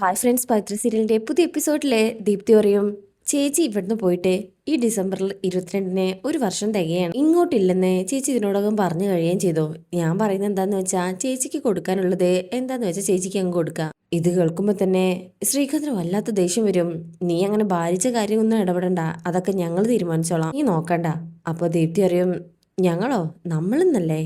Hi friends പത്ര സീരിയലിന്റെ പുതിയ എപ്പിസോഡിലെ ദീപ്തി പറയും ചേച്ചി ഇവിടുന്ന് പോയിട്ട് ഈ ഡിസംബറിൽ ഇരുപത്തിരണ്ടിന് ഒരു വർഷം തികയാണ്. ഇങ്ങോട്ടില്ലെന്ന് ചേച്ചി ഇതിനോടകം പറഞ്ഞു കഴിയുകയും ചെയ്തു. ഞാൻ പറയുന്നത് എന്താന്ന് വെച്ചാൽ ചേച്ചിക്ക് കൊടുക്കാനുള്ളത് എന്താന്ന് വെച്ചാൽ ചേച്ചിക്ക് അങ്ങ് കൊടുക്കാം. ഇത് കേൾക്കുമ്പോൾ തന്നെ ശ്രീകാന്തിന് വല്ലാത്ത ദേഷ്യം വരും. നീ അങ്ങനെ ഭാരിച്ച കാര്യമൊന്നും ഇടപെടണ്ട. അതൊക്കെ ഞങ്ങൾ തീരുമാനിച്ചോളാം. നീ നോക്കണ്ട. അപ്പോൾ ദീപ്തി അറിയും ഞങ്ങളോ? നമ്മളെന്നല്ലേ?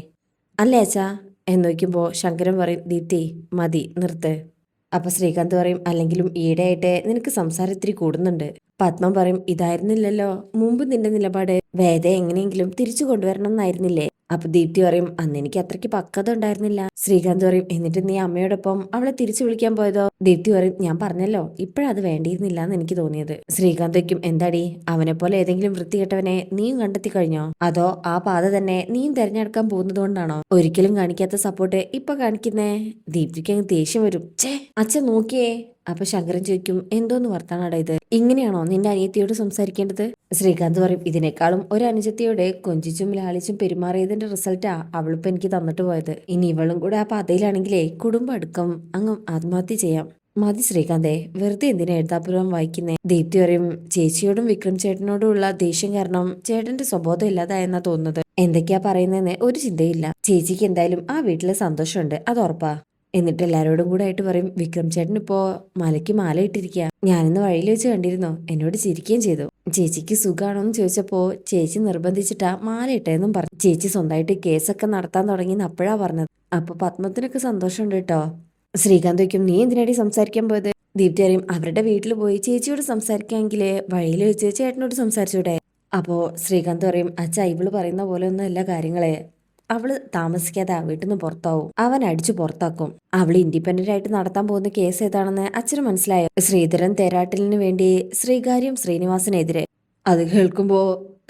അല്ലേ അച്ഛാ? എന്ന് നോക്കുമ്പോൾ ശങ്കരൻ പറയും ദീപ്തി മതി നിർത്ത്. അപ്പൊ ശ്രീകാന്ത് പറയും അല്ലെങ്കിലും ഈടെയായിട്ട് നിനക്ക് സംസാരം ഇത്തിരി കൂടുന്നുണ്ട്. പത്മം പറയും ഇതായിരുന്നില്ലല്ലോ. മുമ്പ് നിന്റെ നിലപാട് വേദ എങ്ങനെയെങ്കിലും തിരിച്ചു കൊണ്ടുവരണം എന്നായിരുന്നില്ലേ? അപ്പൊ ദീപ്തി പറയും അന്ന് എനിക്ക് അത്രയ്ക്ക് പക്വത ഉണ്ടായിരുന്നില്ല. ശ്രീകാന്ത് പറയും എന്നിട്ട് നീ അമ്മയോടൊപ്പം അവളെ തിരിച്ചു വിളിക്കാൻ പോയതോ? ദീപ്തി പറയും ഞാൻ പറഞ്ഞല്ലോ ഇപ്പോഴത് വേണ്ടിയിരുന്നില്ല എന്ന് എനിക്ക് തോന്നിയത്. ശ്രീകാന്ത് വയ്ക്കും എന്താടി അവനെ പോലെ ഏതെങ്കിലും വൃത്തികെട്ടവനെ നീയും കണ്ടെത്തി കഴിഞ്ഞോ? അതോ ആ പാത തന്നെ നീയും തെരഞ്ഞെടുക്കാൻ പോകുന്നത് കൊണ്ടാണോ ഒരിക്കലും കാണിക്കാത്ത സപ്പോർട്ട് ഇപ്പൊ കാണിക്കുന്നേ? ദീപ്തിക്ക് അങ്ങ് ദേഷ്യം വരും ചേ അച്ഛൻ നോക്കിയേ. അപ്പൊ ശങ്കരൻ ചോദിക്കും എന്തോന്ന് വർത്താനാടാ ഇത്? ഇങ്ങനെയാണോ നിന്റെ അനിയത്തിയോട് സംസാരിക്കേണ്ടത്? ശ്രീകാന്ത് പറയും ഇതിനേക്കാളും ഒരു അനുജത്തിയോടെ കൊഞ്ചിച്ചും ലാളിച്ചും പെരുമാറിയതിന്റെ റിസൾട്ടാ അവളിപ്പോ എനിക്ക് തന്നിട്ട് പോയത്. ഇനി ഇവളും കൂടെ ആ പാതയിലാണെങ്കിലേ കുടുംബം അടുക്കം. അങ്ങ് ആത്മഹത്യ ചെയ്യാം. മതി ശ്രീകാന്തേ വെറുതെ എന്തിനാ എഴുതാപുരം വായിക്കുന്നേ? ദീപ്തി പറയും ചേച്ചിയോടും വിക്രം ചേട്ടനോടും ഉള്ള ദേഷ്യം കാരണം ചേട്ടന്റെ സ്വബോധം ഇല്ലാതായെന്നാ തോന്നുന്നത്. എന്തൊക്കെയാ പറയുന്നതെന്ന് ഒരു ചിന്തയില്ല. ചേച്ചിക്ക് എന്തായാലും ആ വീട്ടിലെ സന്തോഷമുണ്ട്. അത് ഉറപ്പാ. എന്നിട്ട് എല്ലാരോടും കൂടെ ആയിട്ട് പറയും വിക്രം ചേട്ടൻ ഇപ്പോ മലയ്ക്ക് മാല ഇട്ടിരിക്കുക ഞാനിന്ന് വഴിയിൽ വെച്ച് കണ്ടിരുന്നു? എന്നോട് ചിരിക്കുകയും ചെയ്തു. ചേച്ചിക്ക് സുഖമാണോ എന്ന് ചോദിച്ചപ്പോ ചേച്ചി നിർബന്ധിച്ചിട്ടാ മാല ഇട്ടേന്നും പറഞ്ഞു. ചേച്ചി സ്വന്തമായിട്ട് കേസൊക്കെ നടത്താൻ തുടങ്ങി അപ്പോഴാ പറഞ്ഞത്. അപ്പൊ പത്മത്തിനൊക്കെ സന്തോഷമുണ്ട് കേട്ടോ ശ്രീകാന്ത് വയ്ക്കും നീ എന്തിനാടി സംസാരിക്കാൻ പോയത്? ദീപ്തി അറിയും അവരുടെ വീട്ടിൽ പോയി ചേച്ചിയോട് സംസാരിക്കാമെങ്കിൽ വഴിയിൽ വെച്ച് ചേട്ടനോട് സംസാരിച്ചൂടെ? അപ്പോ ശ്രീകാന്ത് പറയും അച്ഛ ഇവൾ പറയുന്ന പോലെ ഒന്നും അല്ല കാര്യങ്ങളെ. അവൾ താമസിക്കാതെ ആ വീട്ടിൽ നിന്ന് പുറത്താവും. അവൻ അടിച്ചു പുറത്താക്കും. അവൾ ഇൻഡിപെൻഡന്റ് ആയിട്ട് നടത്താൻ പോകുന്ന കേസ് ഏതാണെന്ന് അച്ഛന് മനസ്സിലായോ? ശ്രീധരൻ തേരാട്ടിലിന് വേണ്ടി ശ്രീകാര്യം ശ്രീനിവാസനെതിരെ. അത് കേൾക്കുമ്പോ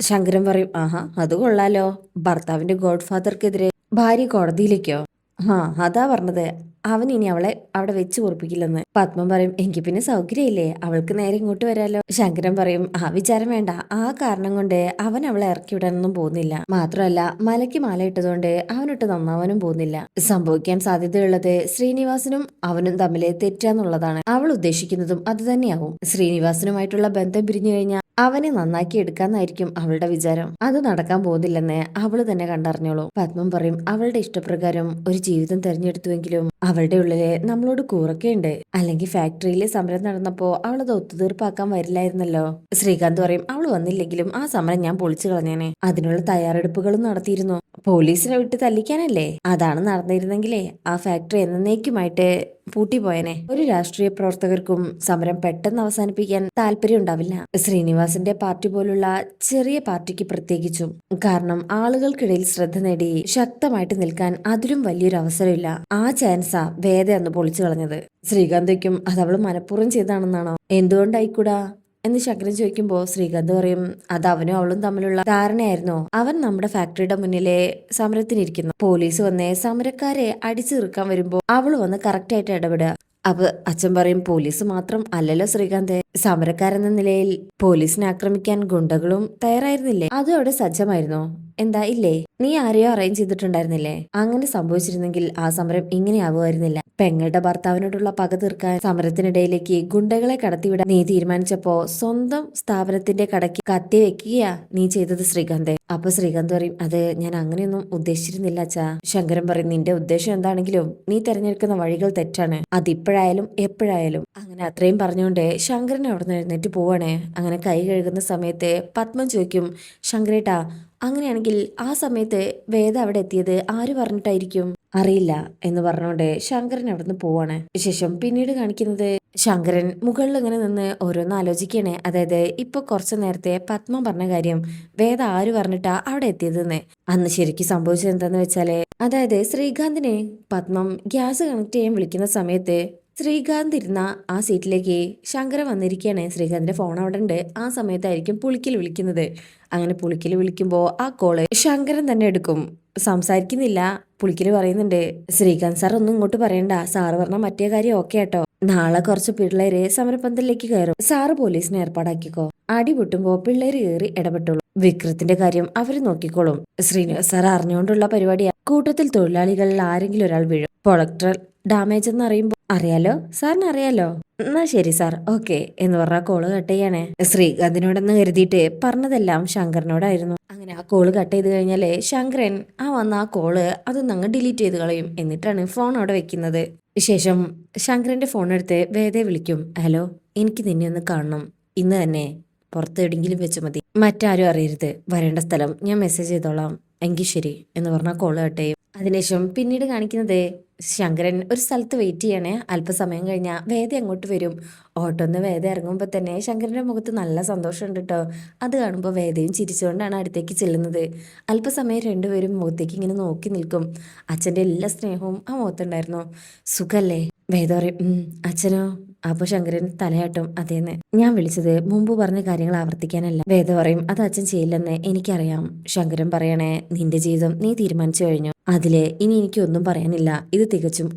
ശങ്കരൻ പറയും ആഹാ അത് കൊള്ളാലോ. ഭർത്താവിന്റെ ഗോഡ്ഫാദർക്കെതിരെ ഭാര്യ കോടതിയിലേക്കോ? ആ അതാ പറഞ്ഞത്. അവൻ ഇനി അവളെ അവിടെ വെച്ച് ഉറപ്പിക്കില്ലെന്ന്. പത്മം പറയും എനിക്ക് പിന്നെ സൗകര്യമില്ലേ അവൾക്ക് നേരെ ഇങ്ങോട്ട് വരാലോ. ശങ്കരൻ പറയും ആ വിചാരം വേണ്ട. ആ കാരണം കൊണ്ട് അവൻ അവളെ ഇറക്കി വിടാനൊന്നും പോകുന്നില്ല. മാത്രമല്ല മലയ്ക്ക് മാല ഇട്ടതുകൊണ്ട് അവനൊട്ട് നന്നാവാനും പോകുന്നില്ല. സംഭവിക്കാൻ സാധ്യതയുള്ളത് ശ്രീനിവാസനും അവനും തമ്മിലെ തെറ്റാന്നുള്ളതാണ്. അവൾ ഉദ്ദേശിക്കുന്നതും അത് തന്നെയാവും. ശ്രീനിവാസനുമായിട്ടുള്ള ബന്ധം പിരിഞ്ഞു കഴിഞ്ഞാൽ അവനെ നന്നാക്കി എടുക്കാന്നായിരിക്കും അവളുടെ വിചാരം. അത് നടക്കാൻ പോകുന്നില്ലെന്ന് അവൾ തന്നെ കണ്ടറിഞ്ഞോളൂ. പത്മം പറയും അവളുടെ ഇഷ്ടപ്രകാരം ഒരു ജീവിതം തെരഞ്ഞെടുത്തുവെങ്കിലും അവളുടെ ഉള്ളിൽ നമ്മളോട് കൂറൊക്കെയുണ്ട് അല്ലെങ്കിൽ ഫാക്ടറിയിലെ സമരം നടന്നപ്പോ അവളത് ഒത്തുതീർപ്പാക്കാൻ വരില്ലായിരുന്നല്ലോ. ശ്രീകാന്ത് പറയും അവൾ വന്നില്ലെങ്കിലും ആ സമരം ഞാൻ പൊളിച്ചു കളഞ്ഞേനെ. അതിനുള്ള തയ്യാറെടുപ്പുകളും നടത്തിയിരുന്നു. പോലീസിനെ വിട്ട് തല്ലിക്കാനല്ലേ? അതാണ് നടന്നിരുന്നെങ്കിലേ ആ ഫാക്ടറി എന്നേക്കുമായിട്ട് പൂട്ടിപ്പോയനെ. ഒരു രാഷ്ട്രീയ പ്രവർത്തകർക്കും സമരം പെട്ടെന്ന് അവസാനിപ്പിക്കാൻ താല്പര്യം ഉണ്ടാവില്ല ശ്രീനിവാസിന്റെ പാർട്ടി പോലുള്ള ചെറിയ പാർട്ടിക്ക് പ്രത്യേകിച്ചും. കാരണം ആളുകൾക്കിടയിൽ ശ്രദ്ധ നേടി ശക്തമായിട്ട് നിൽക്കാൻ അതിലും വലിയൊരു അവസരമില്ല. ആ ചാൻസാ വേദ അന്ന് പൊളിച്ചു കളഞ്ഞത്. ശ്രീകാന്തയ്ക്കും അത് അവൾ മനഃപൂർവം ചെയ്താണെന്നാണോ എന്തുകൊണ്ടായിക്കൂടാ? എന്ന് ശങ്കരൻ ചോദിക്കുമ്പോൾ ശ്രീകാന്ത് പറയും അത് അവനും അവളും തമ്മിലുള്ള ധാരണയായിരുന്നു? അവൻ നമ്മുടെ ഫാക്ടറിയുടെ മുന്നിലെ സമരത്തിനിരിക്കുന്നു. പോലീസ് വന്ന് സമരക്കാരെ അടിച്ചു തീർക്കാൻ വരുമ്പോൾ അവൾ വന്ന് കറക്റ്റായിട്ട് ഇടപെടുക. അപ്പൊ അച്ഛൻ പറയും പോലീസ് മാത്രം അല്ലല്ലോ ശ്രീകാന്ത്. സമരക്കാരെന്ന നിലയിൽ പോലീസിനെ ആക്രമിക്കാൻ ഗുണ്ടകളും തയ്യാറായിരുന്നില്ലേ? അതും അവിടെ സജ്ജമായിരുന്നോ? എന്താ ഇല്ലേ? നീ ആരെയോ അറേഞ്ച് ചെയ്തിട്ടുണ്ടായിരുന്നില്ലേ? അങ്ങനെ സംഭവിച്ചിരുന്നെങ്കിൽ ആ സമരം ഇങ്ങനെ ആവുമായിരുന്നില്ല പെങ്ങളുടെ ഭർത്താവിനോടുള്ള പക തീർക്കാൻ സമരത്തിനിടയിലേക്ക് ഗുണ്ടകളെ കടത്തിവിടാൻ നീ തീരുമാനിച്ചപ്പോ സ്വന്തം സ്ഥാപനത്തിന്റെ കടയ്ക്ക് കത്തി വെക്കുകയാ നീ ചെയ്തത് ശ്രീകാന്ത്. അപ്പൊ ശ്രീകാന്ത് പറയും അത് ഞാൻ അങ്ങനെയൊന്നും ഉദ്ദേശിച്ചിരുന്നില്ല അച്ഛാ. ശങ്കരൻ പറയും നിന്റെ ഉദ്ദേശം എന്താണെങ്കിലും നീ തെരഞ്ഞെടുക്കുന്ന വഴികൾ തെറ്റാണ്. അതിപ്പോഴായാലും എപ്പോഴായാലും. അങ്ങനെ അത്രയും പറഞ്ഞുകൊണ്ട് ശങ്കരൻ അവിടെ നിന്ന് എഴുന്നേറ്റ് പോവാണേ. അങ്ങനെ കൈ കഴുകുന്ന സമയത്ത് പത്മം ചോദിക്കും ശങ്കരേട്ടാ അങ്ങനെയാണെങ്കിൽ ആ സമയത്ത് വേദ അവിടെ എത്തിയത് ആര് പറഞ്ഞിട്ടായിരിക്കും? അറിയില്ല എന്ന് പറഞ്ഞുകൊണ്ട് ശങ്കരൻ അവിടുന്ന് പോവാണ്. ശേഷം പിന്നീട് കാണിക്കുന്നത് ശങ്കരൻ മുകളിൽ ഇങ്ങനെ നിന്ന് ഓരോന്ന് ആലോചിക്കണേ അതായത് ഇപ്പൊ കുറച്ചു നേരത്തെ പത്മം പറഞ്ഞ കാര്യം വേദ ആര് പറഞ്ഞിട്ടാ അവിടെ എത്തിയതെന്ന്. അന്ന് ശരിക്കും സംഭവിച്ചത് എന്താന്ന് വെച്ചാൽ അതായത് ശ്രീകാന്തിനെ പത്മം ഗ്യാസ് കണക്ട് ചെയ്യാൻ വിളിക്കുന്ന സമയത്ത് ശ്രീകാന്ത് ഇരുന്ന ആ സീറ്റിലേക്ക് ശങ്കര വന്നിരിക്കുകയാണ് ശ്രീകാന്തിന്റെ ഫോൺ അവിടെ ഉണ്ട് ആ സമയത്തായിരിക്കും പുളിക്കൽ വിളിക്കുന്നത്. അങ്ങനെ പുളിക്കൽ വിളിക്കുമ്പോൾ ആ കോൾ ശങ്കരൻ തന്നെ എടുക്കും. സംസാരിക്കുന്നില്ല. പുളിക്കൽ പറയുന്നുണ്ട് ശ്രീകാന്ത് സാർ ഒന്നും ഇങ്ങോട്ട് പറയണ്ട. സാറ് പറഞ്ഞ മറ്റേ കാര്യം ഓക്കെ കേട്ടോ നാളെ കുറച്ച് പിള്ളേര് സമരപന്തലിലേക്ക് കയറും. സാറ് പോലീസിനെ ഏർപ്പാടാക്കിക്കോ. അടി പൊട്ടുമ്പോ പിള്ളേര് കയറി ഇടപെട്ടുള്ളൂ വിക്രത്തിന്റെ കാര്യം അവർ നോക്കിക്കോളും. ശ്രീനിവാസ് സാർ അറിഞ്ഞുകൊണ്ടുള്ള പരിപാടിയാണ് കൂട്ടത്തിൽ തൊഴിലാളികളിൽ ആരെങ്കിലും ഒരാൾ വീഴും. പൊളക്ട്രൽ ഡാമേജ് എന്ന് അറിയുമ്പോൾ അറിയാലോ? സാറിന് അറിയാലോ എന്നാ ശരി സാർ. ഓക്കെ. എന്ന് പറഞ്ഞ കോൾ കട്ട് ചെയ്യണേ. ശ്രീകാന്തിനോടെന്ന് കരുതിയിട്ട് പറഞ്ഞതെല്ലാം ശങ്കറിനോടായിരുന്നു അങ്ങനെ ആ കോൾ കട്ട് ചെയ്ത് കഴിഞ്ഞാലേ ശങ്കരൻ ആ വന്ന ആ കോൾ അത് അങ്ങ് ഡിലീറ്റ് ചെയ്ത് കളയും. എന്നിട്ടാണ് ഫോൺ അവിടെ വെക്കുന്നത്. ശേഷം ശങ്കരന്റെ ഫോൺ എടുത്ത് വേദെ വിളിക്കും. ഹലോ എനിക്ക് നിന്നെ ഒന്ന് കാണണം. ഇന്ന് തന്നെ പുറത്ത് എവിടെയെങ്കിലും വെച്ച് മതി. മറ്റാരും അറിയരുത്. വരേണ്ട സ്ഥലം ഞാൻ മെസ്സേജ് ചെയ്തോളാം. എങ്കിൽ ശരി. എന്ന് പറഞ്ഞ കോൾ കട്ട് ചെയ്യും. അതിനുശേഷം പിന്നീട് കാണിക്കുന്നത് ശങ്കരൻ ഒരു സ്ഥലത്ത് വെയിറ്റ് ചെയ്യണേ. അല്പസമയം കഴിഞ്ഞാൽ വേദ അങ്ങോട്ട് വരും. ഓട്ടോന്ന് വേദ ഇറങ്ങുമ്പോൾ തന്നെ ശങ്കരന്റെ മുഖത്ത് നല്ല സന്തോഷമുണ്ട് കേട്ടോ അത് കാണുമ്പോൾ വേദയും ചിരിച്ചുകൊണ്ടാണ് അടുത്തേക്ക് ചെല്ലുന്നത്. അല്പസമയം രണ്ടുപേരും മുഖത്തേക്ക് ഇങ്ങനെ നോക്കി നിൽക്കും. അച്ഛന്റെ എല്ലാ സ്നേഹവും ആ മുഖത്തുണ്ടായിരുന്നു. സുഖല്ലേ? വേദ പറയും. അച്ഛനോ? അപ്പോൾ ശങ്കരൻ തലയാട്ടും. അതേന്ന്. ഞാൻ വിളിച്ചത് മുമ്പ് പറഞ്ഞ കാര്യങ്ങൾ ആവർത്തിക്കാനല്ല. വേദ പറയും. അത് അച്ഛൻ ചെയ്യില്ലെന്ന് എനിക്കറിയാം. ശങ്കരൻ പറയണേ നിന്റെ ജീവിതം നീ തീരുമാനിച്ചു കഴിഞ്ഞു. അതിൽ ഇനി എനിക്കൊന്നും പറയാനില്ല. ഇത് തികച്ചും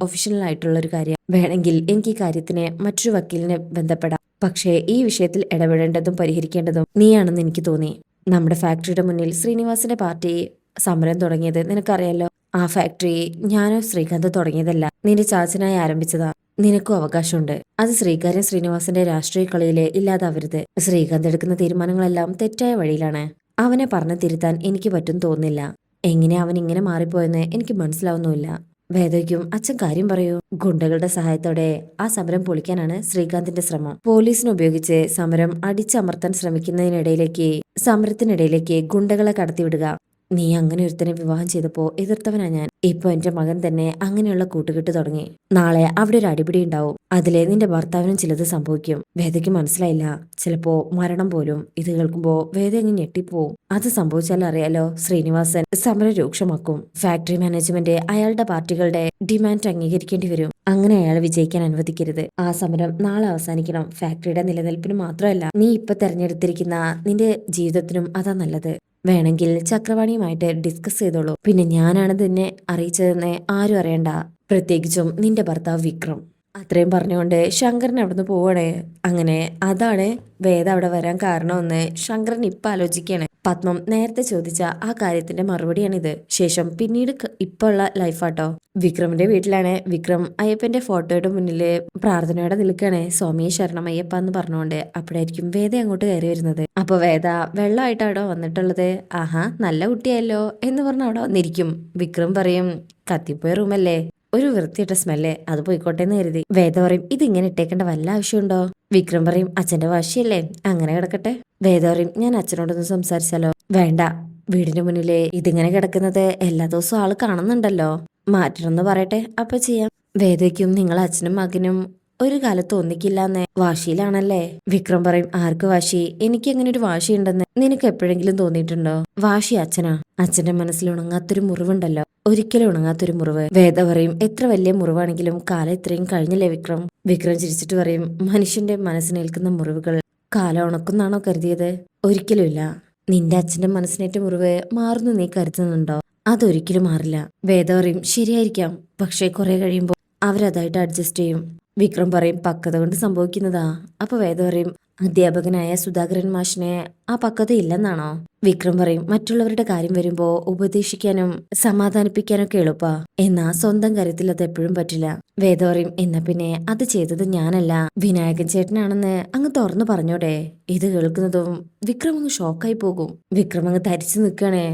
ഒരു കാര്യം. വേണമെങ്കിൽ എനിക്ക് ഈ കാര്യത്തിന് മറ്റൊരു വക്കീലിനെ ബന്ധപ്പെടാം. പക്ഷേ ഈ വിഷയത്തിൽ ഇടപെടേണ്ടതും പരിഹരിക്കേണ്ടതും നീയാണെന്ന് എനിക്ക് തോന്നി. നമ്മുടെ ഫാക്ടറിയുടെ മുന്നിൽ ശ്രീനിവാസിന്റെ പാർട്ടി സമരം തുടങ്ങിയത് നിനക്കറിയാലോ? ആ ഫാക്ടറി ഞാനോ ശ്രീകാന്ത് തുടങ്ങിയതല്ല. നിന്റെ ചാച്ചനായി ആരംഭിച്ചതാ. നിനക്കും അവകാശമുണ്ട്. അത് ശ്രീകാര്യം ശ്രീനിവാസന്റെ രാഷ്ട്രീയ കളിയിലെ ഇല്ലാതാവരുത്. ശ്രീകാന്ത് എടുക്കുന്ന തീരുമാനങ്ങളെല്ലാം തെറ്റായ വഴിയിലാണ്. അവനെ പറഞ്ഞു തിരുത്താൻ എനിക്ക് പറ്റും തോന്നുന്നില്ല എങ്ങനെ അവൻ ഇങ്ങനെ മാറിപ്പോയെന്ന് എനിക്ക് മനസ്സിലാവുന്നുമില്ല. വേദയ്ക്കും അച്ഛൻ കാര്യം പറയൂ. ഗുണ്ടകളുടെ സഹായത്തോടെ ആ സമരം പൊളിക്കാനാണ് ശ്രീകാന്തിന്റെ ശ്രമം. പോലീസിനെ ഉപയോഗിച്ച് സമരം അടിച്ചമർത്താൻ ശ്രമിക്കുന്നതിനിടയിലേക്ക് സമരത്തിനിടയിലേക്ക് ഗുണ്ടകളെ കടത്തിവിടുക. നീ അങ്ങനെ ഒരുത്തനെ വിവാഹം ചെയ്തപ്പോ എതിർത്തവനാ ഞാൻ. ഇപ്പൊ എന്റെ മകൻ തന്നെ അങ്ങനെയുള്ള കൂട്ടുകെട്ട് തുടങ്ങി. നാളെ അവിടെ ഒരു അടിപിടി ഉണ്ടാവും. അതിലെ നിന്റെ ഭർത്താവിനും ചിലത് സംഭവിക്കും. വേദയ്ക്ക് മനസ്സിലായില്ല. ചിലപ്പോ മരണം പോലും. ഇത് കേൾക്കുമ്പോ വേദ അങ്ങ് ഞെട്ടിപ്പോവും. അത് സംഭവിച്ചാൽ അറിയാലോ ശ്രീനിവാസൻ സമരം രൂക്ഷമാക്കും. ഫാക്ടറി മാനേജ്മെന്റ് അയാളുടെ പാർട്ടികളുടെ ഡിമാൻഡ് അംഗീകരിക്കേണ്ടി വരും. അങ്ങനെ അയാൾ വിജയിക്കാൻ അനുവദിക്കരുത്. ആ സമരം നാളെ അവസാനിക്കണം. ഫാക്ടറിയുടെ നിലനിൽപ്പിന് മാത്രമല്ല നീ ഇപ്പൊ തെരഞ്ഞെടുത്തിരിക്കുന്ന നിന്റെ ജീവിതത്തിനും അതാ നല്ലത്. വേണമെങ്കിൽ ചക്രവാണിയുമായിട്ട് ഡിസ്കസ് ചെയ്തോളൂ. പിന്നെ ഞാനാണ് നിന്നെ അറിയിച്ചതെന്ന് ആരും അറിയണ്ട. പ്രത്യേകിച്ചും നിന്റെ ഭർത്താവ് വിക്രം. അത്രയും പറഞ്ഞുകൊണ്ട് ശങ്കരൻ അവിടുന്ന് പോവണേ. അങ്ങനെ അതാണ് വേദ അവിടെ വരാൻ കാരണമെന്ന് ശങ്കരൻ ഇപ്പൊ ആലോചിക്കുകയാണ് പത്മം നേരത്തെ ചോദിച്ച ആ കാര്യത്തിന്റെ മറുപടിയാണിത്. ശേഷം പിന്നീട് ക- ഇപ്പൊ ഉള്ള ലൈഫാട്ടോ. വിക്രമിന്റെ വീട്ടിലാണ്. വിക്രം അയ്യപ്പന്റെ ഫോട്ടോയുടെ മുന്നിൽ പ്രാർത്ഥനയോടെ നിൽക്കുകയാണ് സ്വാമിയെ ശരണം അയ്യപ്പ എന്ന് പറഞ്ഞുകൊണ്ട് അപ്പോഴായിരിക്കും വേദ അങ്ങോട്ട് കയറി വരുന്നത്. അപ്പൊ വേദ വെള്ളമായിട്ടാണോ വന്നിട്ടുള്ളത്? ആഹാ നല്ല കുട്ടിയല്ലോ എന്ന് പറഞ്ഞ് അവിടെ വന്നിരിക്കും. വിക്രം പറയും കത്തിപ്പോയ റൂമല്ലേ ഒരു വൃത്തിയിട്ട സ്മെല്ല് അത് പോയിക്കോട്ടെ എന്ന് കരുതി. വേദ പറയും ഇതിങ്ങനെ ഇട്ടേക്കേണ്ട വല്ല ആവശ്യമുണ്ടോ? വിക്രം പറയും അച്ഛന്റെ വാശിയല്ലേ അങ്ങനെ കിടക്കട്ടെ. വേദ പറയും ഞാൻ അച്ഛനോടൊന്ന് സംസാരിച്ചാലോ? വേണ്ട വീടിന്റെ മുന്നിലെ ഇതിങ്ങനെ കിടക്കുന്നത് എല്ലാ ദിവസവും ആൾ കാണുന്നുണ്ടല്ലോ. മാറ്റണമെന്ന് പറയട്ടെ അപ്പൊ ചെയ്യാം. വേദയ്ക്കും നിങ്ങൾ അച്ഛനും മകനും ഒരു കാലത്ത് ഒന്നിക്കില്ല എന്ന് വാശിയിലാണല്ലേ? വിക്രം പറയും ആർക്ക് വാശി? എനിക്ക് അങ്ങനെ ഒരു വാശി ഉണ്ടെന്ന് നിനക്ക് എപ്പോഴെങ്കിലും തോന്നിയിട്ടുണ്ടോ? വാശി അച്ഛനാ. അച്ഛന്റെ മനസ്സിൽ ഉണങ്ങാത്തൊരു മുറിവുണ്ടല്ലോ. ഒരിക്കലും ഉണങ്ങാത്തൊരു മുറിവ്. വേദ പറയും എത്ര വലിയ മുറിവാണെങ്കിലും കാലം ഇത്രയും കഴിഞ്ഞില്ലേ വിക്രം? വിക്രം ചിരിച്ചിട്ട് പറയും മനുഷ്യന്റെ മനസ്സിനേൽക്കുന്ന മുറിവുകൾ കാലം ഉണക്കുന്നാണോ കരുതിയത്? ഒരിക്കലുമില്ല. നിന്റെ അച്ഛന്റെ മനസ്സിനേറ്റ മുറിവ് മാറുന്നു നീ കരുതുന്നുണ്ടോ? അതൊരിക്കലും മാറില്ല. വേദ പറയും ശരിയായിരിക്കാം. പക്ഷേ കുറെ കഴിയുമ്പോൾ അവരതായിട്ട് അഡ്ജസ്റ്റ് ചെയ്യും. വിക്രം പറയും പക്വത കൊണ്ട് സംഭവിക്കുന്നതാ. അപ്പൊ വേദ പറയും അധ്യാപകനായ സുധാകരൻ മാഷിന് ആ പക്വത ഇല്ലെന്നാണോ? വിക്രം പറയും മറ്റുള്ളവരുടെ കാര്യം വരുമ്പോ ഉപദേശിക്കാനും സമാധാനിപ്പിക്കാനൊക്കെ എളുപ്പാ. എന്നാ സ്വന്തം കാര്യത്തിൽ അത് എപ്പോഴും പറ്റില്ല. വേദ പറയും എന്നാ പിന്നെ അത് ചെയ്തത് ഞാനല്ല. വിനായകൻ ചേട്ടനാണെന്ന് അങ്ങ് തുറന്നു പറഞ്ഞോടെ. ഇത് കേൾക്കുന്നതും വിക്രം അങ്ങ് ഷോക്കായി പോകും. വിക്രം അങ്ങ് തരിച്ചു നിൽക്കണേ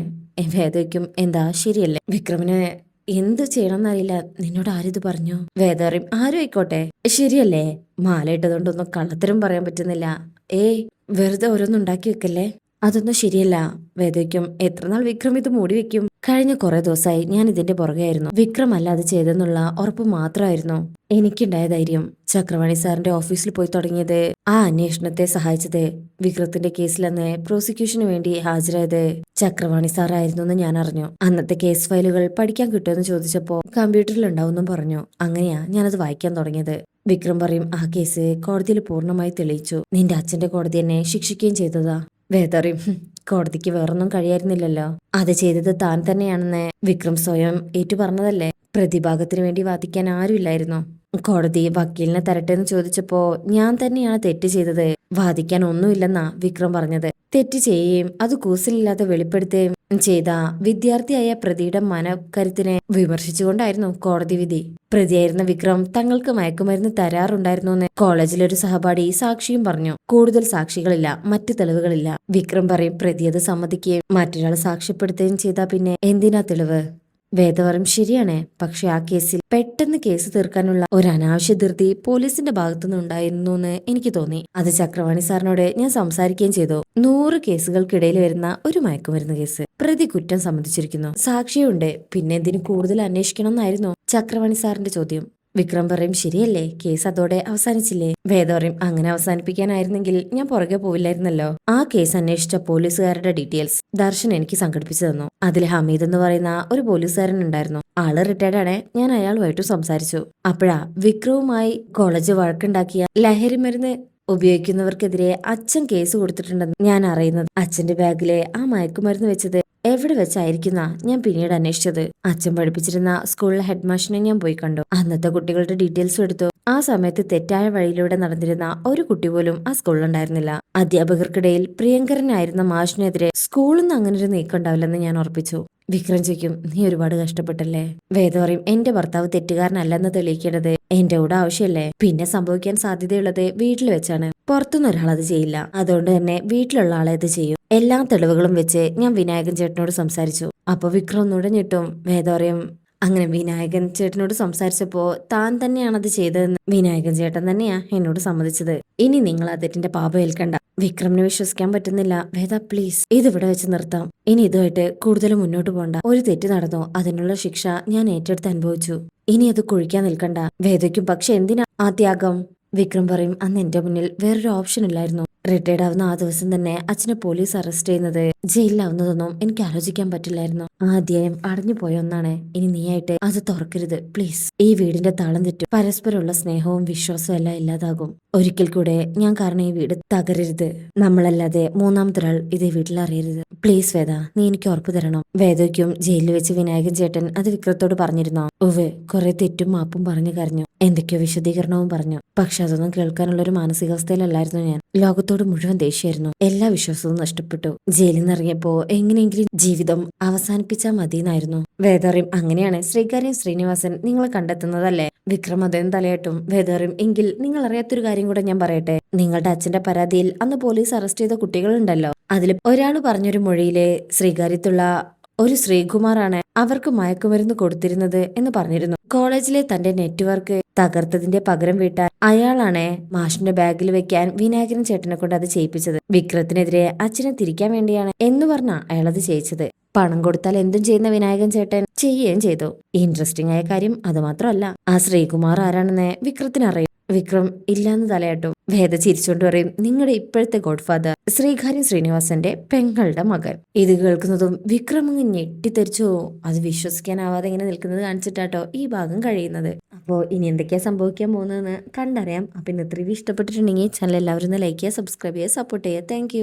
വേദയ്ക്കും എന്താ ശരിയല്ലേ? വിക്രമിന് എന്ത് ചെയ്യണമെന്നറിയില്ല. നിന്നോട് ആരിത് പറഞ്ഞു? വേദറിയും ആരും ആയിക്കോട്ടെ. ശരിയല്ലേ? മാല ഇട്ടതുകൊണ്ടൊന്നും കള്ളത്തരം പറയാൻ പറ്റുന്നില്ല. ഏ വെറുതെ ഓരോന്നുണ്ടാക്കി വെക്കല്ലേ? അതൊന്നും ശരിയല്ല. വേദയ്ക്കും എത്ര നാൾ വിക്രം ഇത് മൂടി വെക്കും? കഴിഞ്ഞ കുറെ ദിവസമായി ഞാൻ ഇതിന്റെ പുറകെയായിരുന്നു. വിക്രം അല്ല അത് ചെയ്തെന്നുള്ള ഉറപ്പ് മാത്രമായിരുന്നു എനിക്കുണ്ടായ ധൈര്യം. ചക്രവാണി സാറിന്റെ ഓഫീസിൽ പോയി തുടങ്ങിയത് ആ അന്വേഷണത്തെ സഹായിച്ചത് വിക്രത്തിന്റെ കേസിലന്ന് പ്രോസിക്യൂഷന് വേണ്ടി ഹാജരായത് ചക്രവാണി സാറായിരുന്നു എന്ന് ഞാൻ അറിഞ്ഞു. അന്നത്തെ കേസ് ഫയലുകൾ പഠിക്കാൻ കിട്ടുമെന്ന് ചോദിച്ചപ്പോ കമ്പ്യൂട്ടറിൽ ഉണ്ടാവുമെന്നും പറഞ്ഞു. അങ്ങനെയാ ഞാനത് വായിക്കാൻ തുടങ്ങിയത്. വിക്രം പറയും ആ കേസ് കോടതിയിൽ പൂർണമായി തെളിയിച്ചു. നിന്റെ അച്ഛന്റെ കോടതി എന്നെ ശിക്ഷിക്കുകയും ചെയ്തതാ. വേദറിയും "ഹും, കോടതിക്ക് വേറൊന്നും കഴിയായിരുന്നില്ലല്ലോ. അത് ചെയ്തത് താൻ തന്നെയാണെന്ന് വിക്രം സ്വയം ഏറ്റു പറഞ്ഞതല്ലേ പ്രതിഭാഗത്തിന് വേണ്ടി വാദിക്കാൻ ആരുമില്ലായിരുന്നു. കോടതി വക്കീലിനെ തരട്ടെ എന്ന് ചോദിച്ചപ്പോ ഞാൻ തന്നെയാണ് തെറ്റ് ചെയ്തത്. വാദിക്കാൻ ഒന്നുമില്ലെന്നാ വിക്രം പറഞ്ഞത്. തെറ്റ് ചെയ്യുകയും അത് കൂസലില്ലാതെ വെളിപ്പെടുത്തുകയും ചെയ്ത വിദ്യാർത്ഥിയായ പ്രതിയുടെ മനക്കരുത്തിനെ വിമർശിച്ചുകൊണ്ടായിരുന്നു കോടതി വിധി. പ്രതിയായിരുന്ന വിക്രം തങ്ങൾക്ക് മയക്കുമരുന്ന് തരാറുണ്ടായിരുന്നു എന്ന് കോളേജിലൊരു സഹപാഠി സാക്ഷിയും പറഞ്ഞു. കൂടുതൽ സാക്ഷികളില്ല മറ്റു തെളിവുകളില്ല. വിക്രം പറയും പ്രതി അത് സമ്മതിക്കുകയും മറ്റൊരാൾ സാക്ഷ്യപ്പെടുത്തുകയും ചെയ്താൽ പിന്നെ എന്തിനാ തെളിവ്? വേദവരം ശരിയാണ്. പക്ഷെ ആ കേസിൽ പെട്ടെന്ന് കേസ് തീർക്കാനുള്ള ഒരു അനാവശ്യ ധൃതി പോലീസിന്റെ ഭാഗത്തുനിന്ന് ഉണ്ടായിരുന്നു എന്ന് എനിക്ക് തോന്നി. അത് ചക്രവാണി സാറിനോട് ഞാൻ സംസാരിക്കുകയും ചെയ്തു. നൂറ് കേസുകൾക്കിടയിൽ വരുന്ന ഒരു മയക്കുമരുന്ന് കേസ്. പ്രതി കുറ്റം സമ്മതിച്ചിരിക്കുന്നു. സാക്ഷിയുണ്ട്. പിന്നെ എന്തിനു കൂടുതൽ അന്വേഷിക്കണം എന്നായിരുന്നു ചക്രവാണി സാറിന്റെ ചോദ്യം. വിക്രം പറയും ശരിയല്ലേ കേസ് അതോടെ അവസാനിച്ചില്ലേ? വേദ പറയും അങ്ങനെ അവസാനിപ്പിക്കാനായിരുന്നെങ്കിൽ ഞാൻ പുറകെ പോവില്ലായിരുന്നല്ലോ. ആ കേസ് അന്വേഷിച്ച പോലീസുകാരുടെ ഡീറ്റെയിൽസ് ദർശൻ എനിക്ക് സംഘടിപ്പിച്ചു തന്നു. അതിൽ ഹമീദ് എന്ന് പറയുന്ന ഒരു പോലീസുകാരൻ ഉണ്ടായിരുന്നു. ആൾ റിട്ടയർഡ് ആണ്. ഞാൻ അയാളുമായിട്ടും സംസാരിച്ചു. അപ്പോഴാ വിക്രവുമായി കോളേജ് വഴക്കുണ്ടാക്കിയ ലഹരി മരുന്ന് ഉപയോഗിക്കുന്നവർക്കെതിരെ അച്ഛൻ കേസ് കൊടുത്തിട്ടുണ്ടെന്ന് ഞാൻ അറിയുന്നത്. അച്ഛന്റെ ബാഗിലെ ആ മയക്കുമരുന്ന് വെച്ചത് എവിടെ വെച്ചായിരിക്കുന്ന ഞാൻ പിന്നീട് അന്വേഷിച്ചത്. അച്ഛൻ പഠിപ്പിച്ചിരുന്ന സ്കൂളിലെ ഹെഡ് മാഷിനെ ഞാൻ പോയി കണ്ടു. അന്നത്തെ കുട്ടികളുടെ ഡീറ്റെയിൽസും എടുത്തു. ആ സമയത്ത് തെറ്റായ വഴിയിലൂടെ നടന്നിരുന്ന ഒരു കുട്ടി പോലും ആ സ്കൂളിലുണ്ടായിരുന്നില്ല. അധ്യാപകർക്കിടയിൽ പ്രിയങ്കരനായിരുന്ന മാഷിനെതിരെ സ്കൂളിൽ നിന്ന് അങ്ങനെ ഒരു നീക്കം ഉണ്ടാവില്ലെന്ന് ഞാൻ ഉറപ്പിച്ചു. വിക്രം ചോദിക്കും നീ ഒരുപാട് കഷ്ടപ്പെട്ടല്ലേ? വേദ പറയും എന്റെ ഭർത്താവ് തെറ്റുകാരനല്ലെന്ന് തെളിയിക്കേണ്ടത് എന്റെ കൂടെ ആവശ്യമല്ലേ പിന്നെ സംഭവിക്കാൻ സാധ്യതയുള്ളത് വീട്ടിൽ വെച്ചാണ്. പുറത്തുനിന്ന് ഒരാൾ അത് ചെയ്യില്ല. അതുകൊണ്ട് തന്നെ വീട്ടിലുള്ള ആളെ അത് ചെയ്യും. എല്ലാ തെളിവുകളും വെച്ച് ഞാൻ വിനായകൻ ചേട്ടനോട് സംസാരിച്ചു. അപ്പൊ വിക്രം നുഴഞ്ഞിട്ടും ഞെട്ടും. വേദ പറയും അങ്ങനെ വിനായകൻ ചേട്ടനോട് സംസാരിച്ചപ്പോ താൻ തന്നെയാണ് അത് ചെയ്തതെന്ന് വിനായകൻ ചേട്ടൻ തന്നെയാ എന്നോട് സമ്മതിച്ചത്. ഇനി നിങ്ങൾ ആ തെറ്റിന്റെ പാപം ഏൽക്കണ്ട. വിക്രമിനെ വിശ്വസിക്കാൻ പറ്റുന്നില്ല. വേദ പ്ലീസ് ഇതിവിടെ വെച്ച് നിർത്താം. ഇനി ഇതുമായിട്ട് കൂടുതൽ മുന്നോട്ട് പോണ്ട. ഒരു തെറ്റ് നടന്നു? അതിനുള്ള ശിക്ഷ ഞാൻ ഏറ്റെടുത്ത് അനുഭവിച്ചു. ഇനി അത് കുഴിക്കാൻ നിൽക്കണ്ട. വേദയ്ക്കും പക്ഷെ എന്തിനാ ആ ത്യാഗം വിക്രം പറയും അന്ന് എന്റെ മുന്നിൽ വേറൊരു ഓപ്ഷൻ ഇല്ലായിരുന്നു. റിട്ടയർഡ് ആവുന്ന ആ ദിവസം തന്നെ അച്ഛനെ പോലീസ് അറസ്റ്റ് ചെയ്യുന്നത് ജയിലിലാവുന്നതൊന്നും എനിക്ക് ആലോചിക്കാൻ പറ്റില്ലായിരുന്നു. ആ അധ്യായം അടഞ്ഞു പോയ ഒന്നാണ്. ഇനി നീയായിട്ട് അത് തുറക്കരുത് പ്ലീസ്. ഈ വീടിന്റെ താളം തെറ്റും. പരസ്പരമുള്ള സ്നേഹവും വിശ്വാസവും എല്ലാം ഇല്ലാതാകും. ഒരിക്കൽ കൂടെ ഞാൻ കാരണം ഈ വീട് തകരരുത്. നമ്മളല്ലാതെ മൂന്നാമതൊരാൾ ഇതേ വീട്ടിൽ അറിയരുത്. പ്ലീസ് വേദ നീ എനിക്ക് ഉറപ്പ് തരണം. വേദയ്ക്കും ജയിലിൽ വെച്ച് വിനായകൻ ചേട്ടൻ അത് വിക്രത്തോട് പറഞ്ഞിരുന്നോ? ഉവ് കുറെ തെറ്റും മാപ്പും പറഞ്ഞു കരഞ്ഞു. എന്തൊക്കെയോ വിശദീകരണവും പറഞ്ഞു. പക്ഷെ അതൊന്നും കേൾക്കാനുള്ള ഒരു മാനസികാവസ്ഥയിലല്ലായിരുന്നു ഞാൻ. ലോകത്തോട് മുഴുവൻ ദേഷ്യമായിരുന്നു. എല്ലാ വിശ്വാസവും നഷ്ടപ്പെട്ടു. ജയിലിൽ നിന്ന് ഇറങ്ങിയപ്പോ എങ്ങനെയെങ്കിലും ജീവിതം അവസാനിപ്പിച്ചാൽ മതിയെന്നായിരുന്നു. വേദറിയും അങ്ങനെയാണ്. ശ്രീകാര്യം ശ്രീനിവാസൻ നിങ്ങൾ കണ്ടെത്തുന്നതല്ലേ? വിക്രം അദ്ദേഹം തലയാട്ടും വേദറിയും എങ്കിൽ നിങ്ങൾ അറിയാത്തൊരു കാര്യം കൂടെ ഞാൻ പറയട്ടെ. നിങ്ങളുടെ അച്ഛന്റെ പരാതിയിൽ അന്ന് പോലീസ് അറസ്റ്റ് ചെയ്ത കുട്ടികളുണ്ടല്ലോ. അതിൽ ഒരാൾ പറഞ്ഞൊരു മൊഴിയിലെ ശ്രീകാര്യത്തുള്ള ഒരു ശ്രീകുമാറാണ് അവർക്ക് മയക്കുമരുന്ന് കൊടുത്തിരുന്നത് എന്ന് പറഞ്ഞിരുന്നു. കോളേജിലെ തന്റെ നെറ്റ്വർക്ക് തകർത്തതിന്റെ പകരം വീട്ടാൻ അയാളാണ് മാഷിന്റെ ബാഗിൽ വെക്കാൻ വിനായകരൻ ചേട്ടനെ കൊണ്ട് അത് ചെയ്യിപ്പിച്ചത്. വിക്രത്തിനെതിരെ അച്ഛനെ തിരിക്കാൻ വേണ്ടിയാണ് എന്ന് പറഞ്ഞ അയാൾ അത് ചെയ്യിച്ചത്. പണം കൊടുത്താൽ എന്തും ചെയ്യുന്ന വിനായകൻ ചേട്ടൻ ചെയ്യുകയും ചെയ്തു. ഇൻട്രസ്റ്റിംഗ് ആയ കാര്യം അത് മാത്രമല്ല. ആ ശ്രീകുമാർ ആരാണെന്ന് വിക്രത്തിനറിയും. വിക്രം ഇല്ലാന്ന് തലയാട്ടും. വേദ ചിരിച്ചുകൊണ്ട് പറയും നിങ്ങളുടെ ഇപ്പോഴത്തെ ഗോഡ്ഫാദർ ശ്രീകാര്യൻ ശ്രീനിവാസന്റെ പെങ്ങളുടെ മകൻ. ഇത് കേൾക്കുന്നതും വിക്രം അങ്ങ് ഞെട്ടിത്തെറിച്ചു. അത് വിശ്വസിക്കാനാവാതെ ഇങ്ങനെ നിൽക്കുന്നത് കാണിച്ചിട്ടാട്ടോ ഈ ഭാഗം കഴിയുന്നത്. അപ്പോൾ ഇനി എന്തൊക്കെയാ സംഭവിക്കാൻ പോകുന്നതെന്ന് കണ്ടറിയാം. അപ്പം ഇന്ന് ഇത്രയും ഇഷ്ടപ്പെട്ടിട്ടുണ്ടെങ്കിൽ ചാനൽ എല്ലാവരും ലൈക്ക് ചെയ്യുക സബ്സ്ക്രൈബ് ചെയ്യുക സപ്പോർട്ട് ചെയ്യുക. താങ്ക്